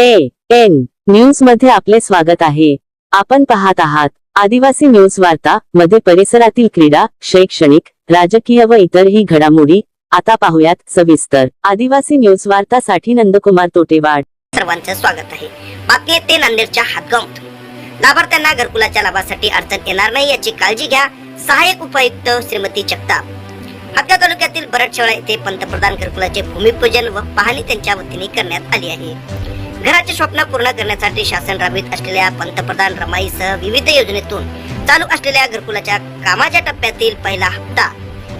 A N न्यूजमध्ये आपले स्वागत आहे. आपण पाहत आहात आदिवासी न्यूज वार्ता मध्ये परिसरातील क्रीडा शैक्षणिक राजकीय व इतरही घडामोडी. आता पाहुयात सविस्तर. आदिवासी न्यूज वार्तासाठी नंदकुमार तोटेवाड. सर्वांचं स्वागत आहे. बातमी येते नांदेडच्या हातगावात. लाभार्थ्यांना घरकुलाच्या लाभासाठी अडचण येणार नाही याची काळजी घ्या सहाय्यक उपायुक्त श्रीमती जगताप. हातगाव तालुक्यातील बरडशेळा येथे पंतप्रधान घरकुलाचे भूमिपूजन व पाहणी त्यांच्या वतीने करण्यात आली आहे. घराचे स्वप्न पूर्ण करण्यासाठी शासन राबवित असलेल्या पंतप्रधान रमाईसह विविध योजनेतून चालू असलेल्या घरकुलाच्या कामाच्या टप्प्यातील पहिला हप्ता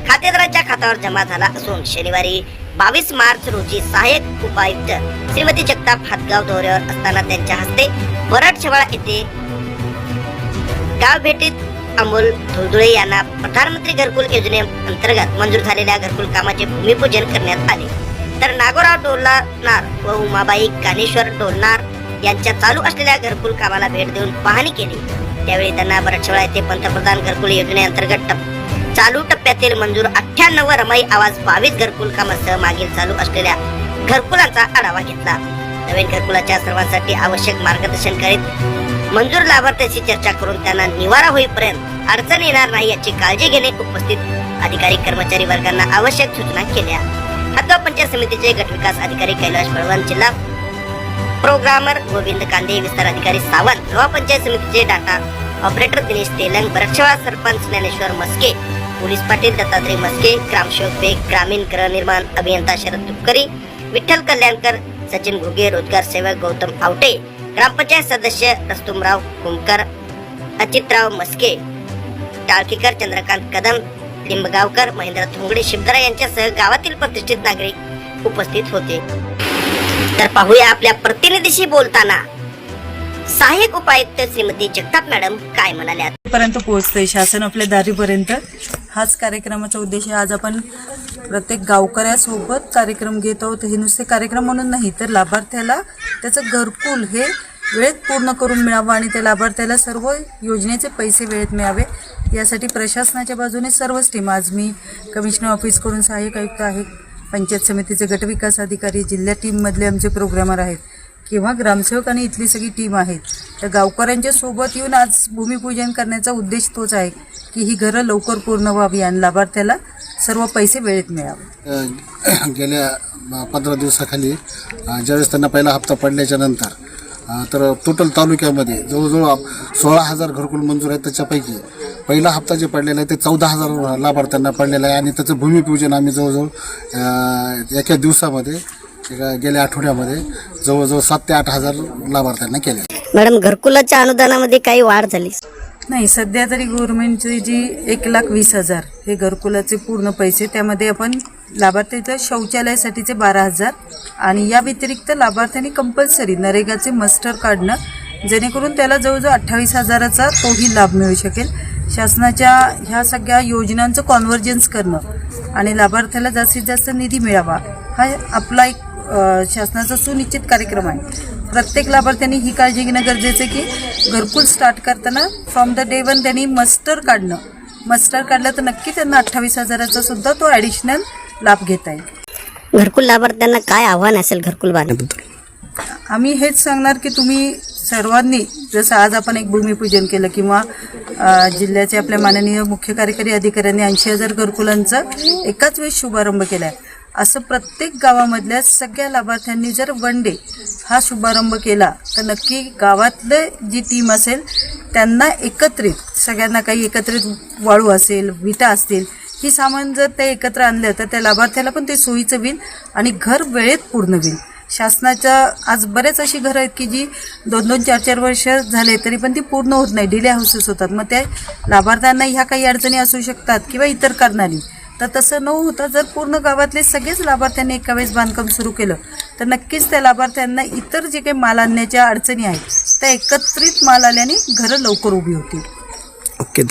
खातेदाराच्या खात्यावर जमा झाला असून शनिवारी बावीस मार्च रोजी सहाय्यक उपायुक्त श्रीमती जगताप हातगाव दौऱ्यावर असताना त्यांच्या हस्ते बरड शेवाळा येथे गाव भेटीत अमोल धुळधुळे यांना प्रधानमंत्री घरकुल योजनेअंतर्गत मंजूर झालेल्या घरकुल कामाचे भूमिपूजन करण्यात आले. तर नागोराव डोलणार व उमाबाई कानेश्वर डोलणार यांच्या चालू असलेल्या घरकुल कामाला भेट देऊन पाहणी केली. त्यावेळी त्यांना बरडशेवाळा येथे पंतप्रधान घरकुल योजनेअंतर्गत टप- चालू टप्प्यातील मंजूर अठ्ठ्याण्णव रमाई आवाज बावीस घरकुल कामासह मागील चालू असलेल्या घरकुलांचा आढावा घेतला. नवीन घरकुलाच्या सर्वांसाठी आवश्यक मार्गदर्शन करीत मंजूर लाभार्थ्यांशी चर्चा करून त्यांना निवारा होईपर्यंत अडचण येणार नाही याची काळजी घेणे उपस्थित अधिकारी कर्मचारी वर्गांना आवश्यक सूचना केल्या. हदगाव पंचायत समितीचे गटविकास अधिकारी कैलाश बळवंत जिल्हा प्रोग्रामर गोविंद कांदे विस्तार अधिकारी सावंत लोहा पंचायत समितीचे डाटा ऑपरेटर दिनेश तेलंग बरक्षवाळा सरपंच ज्ञानेश्वर मस्के पोलीस पाटील दत्तात्रय मस्के ग्रामसेवक बेग ग्रामीण गृहनिर्माण अभियंता शरद तुपकरी विठ्ठल कल्याणकर सचिन घुगे रोजगार सेवक गौतम आवटे ग्रामपंचायत सदस्य रस्तुमराव कुमकर अचितराव मस्के टाळकीकर चंद्रकांत कदम लिंबगावकर महेंद्र थोंगडे शिवदरा यांच्यासह गावातील प्रतिष्ठित नागरिक उपस्थित होते. तर पाहूया आपल्या प्रतिनिधीशी बोलताना. सहाय्यक उपायुक्त श्रीमती जगताप मॅडम काय म्हणाल्या पर्यंत पोहोचते शासन आपल्या दारीपर्यंत. हाच कार्यक्रमाचा उद्देश आहे. आज आपण प्रत्येक गावकऱ्यासोबत कार्यक्रम घेत आहोत. हे नुसते कार्यक्रम म्हणून नाही तर लाभार्थ्याला त्याचं घरकुल हे वेळेत पूर्ण करून मिळावं आणि त्या लाभार्थ्याला सर्व योजनेचे पैसे वेळेत मिळावे. यासाठी प्रशासनाच्या बाजूने सर्वच टीम आज मी कमिशनर ऑफिसकडून सहाय्यक आयुक्त आहे पंचायत समितीचे गटविकास अधिकारी जिल्हा टीममधले आमचे प्रोग्रामर आहेत किंवा ग्रामसेवक आणि इथली सगळी टीम आहेत. तर गावकऱ्यांच्या सोबत येऊन आज भूमिपूजन करण्याचा उद्देश तोच आहे की ही घरं लवकर पूर्ण व्हावी आणि लाभार्थ्याला सर्व पैसे वेळेत मिळावे. गेल्या पंधरा दिवसाखाली ज्यावेळेस त्यांना पहिला हप्ता पडल्याच्या नंतर तर टोटल तालुक्यामध्ये जवळजवळ सोळा हजार घरकुल मंजूर आहेत त्याच्यापैकी पहिला हप्ता जे पडलेला आहे ते चौदा हजार लाभार्थ्यांना पडलेला आहे आणि त्याचं भूमिपूजन आम्ही जवळजवळ एका दिवसामध्ये एका गेल्या आठवड्यामध्ये जवळजवळ सात ते आठ हजार लाभार्थ्यांना केले. मॅडम घरकुलाच्या अनुदानामध्ये काही वाढ झाली? नाही सध्या तरी गव्हर्नमेंटची जी एक लाख वीस हजार हे घरकुलाचे पूर्ण पैसे त्यामध्ये आपण लाभार्थ्याच्या शौचालयासाठीचे बारा हजार आणि या व्यतिरिक्त लाभार्थ्यांनी कंपल्सरी नरेगाचे मस्टर काढणं जेणेकरून त्याला जवळजवळ अठ्ठावीस हजाराचा तोही लाभ मिळू शकेल. शासनाच्या ह्या सगळ्या योजनांचं कॉन्व्हर्जन्स करणं आणि लाभार्थ्याला जास्तीत जास्त निधी मिळावा हा आपला एक शासनाचा सुनिश्चित कार्यक्रम आहे. प्रत्येक लाभार्थ्यांनी ही काळजी घेणं गरजेचं आहे की घरकुल स्टार्ट करताना फ्रॉम द डे वन त्यांनी मस्टर काढणं. मस्टर काढलं तर नक्की त्यांना अठ्ठावीस हजाराचा सुद्धा तो ॲडिशनल लाभ घेता येईल. घरकुल लाभार्थ्यांना काय आव्हान असेल घरकुल बांधण्याबद्दल? आम्ही हेच सांगणार की तुम्ही सर्वांनी जसं आज आपण एक भूमिपूजन केलं किंवा जिल्ह्याचे आपल्या माननीय मुख्य कार्यकारी अधिकाऱ्यांनी ऐंशी हजार घरकुलांचा एकाच वेळेस शुभारंभ केला आहे असं प्रत्येक गावामधल्या सगळ्या लाभार्थ्यांनी जर वन डे हा शुभारंभ केला तर नक्की गावातलं जी टीम असेल त्यांना एकत्रित सगळ्यांना काही एकत्रित वाळू असेल विटा असतील ही सामान जर ते एकत्र आणलं तर त्या लाभार्थ्याला पण ते सोयीचं होईल आणि घर वेळेत पूर्ण होईल. शासनाच्या आज बरेच अशी घरं आहेत की जी दोन दोन चार चार वर्ष झाले तरी पण ती पूर्ण होत नाही. डिले हाऊसेस होतात. मग त्या लाभार्थ्यांना ह्या काही अडचणी असू शकतात किंवा इतर कारणाने. तर तसं न होता जर पूर्ण गावातले सगळेच लाभार्थ्यांनी एका वेळेस बांधकाम सुरू केलं तर नक्कीच त्या लाभार्थ्यांना इतर जे काही माल आणण्याच्या अडचणी आहेत त्या एकत्रित माल आल्याने घरं लवकर उभी होतील. ओके.